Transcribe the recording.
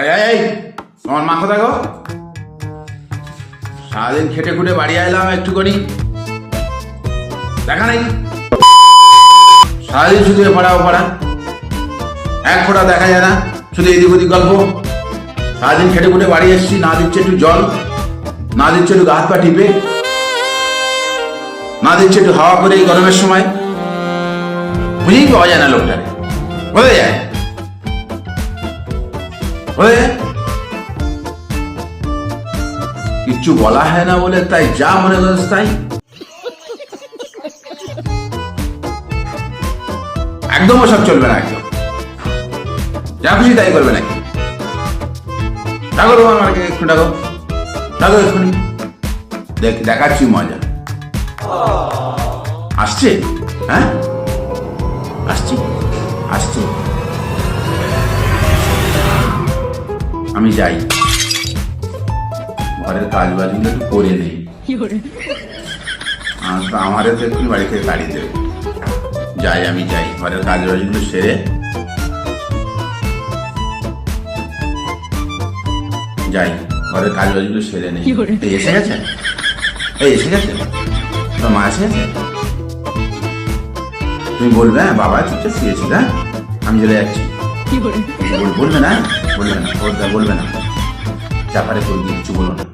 এই তোমার মা কোথায় গো। সারাদিন খেটে খুটে বাড়ি আইলাম একটুখানি। দেখা নেই সারাদিন শুধু এ পড়া ও পড়া। এক ফোঁটা দেখা যায় না, শুধু এদিক ওদিক গল্প। সারাদিন খেটে খুটে বাড়ি এসছি, না দিচ্ছে একটু জল, না দিচ্ছে একটু হাত পা টিপে, না দিচ্ছে একটু হাওয়া করে এই গরমের সময়। বুঝেই পাওয়া যায় না লোকটারে। যায় কিচ্ছু বলা হয় না বলে তাই যা মনে করিস তাই। একদম ওসব চলবে না একদম। যা খুশি তাই করবে নাকি? ডাকো তোমার মাকে একটু ডাকো। ডাকো এক্ষুনি। দেখ, দেখাচ্ছি মজা। আসছে? হ্যাঁ? আসছি। আসছে। আমি যাই। ঘরের কাজ বাজগুলো একটু করে নেই। আর তো একটু বাড়ি থেকে তাড়িয়ে দেবে। যাই আমি যাই। ঘরের কাজ বাজগুলো সেরে। যাই ঘরের কাজ বাজগুলো সেরে নেই। এসে গেছে? এই এসে গেছে? তোর মা এসে গেছে? তুমি বলবে হ্যাঁ বাবা চুপচাপ শুয়েছিল হ্যাঁ? আমি চলে যাচ্ছি। বল- বলবে না? বলবে না বলবে- বলবে না চাপারে কিছু বলো না।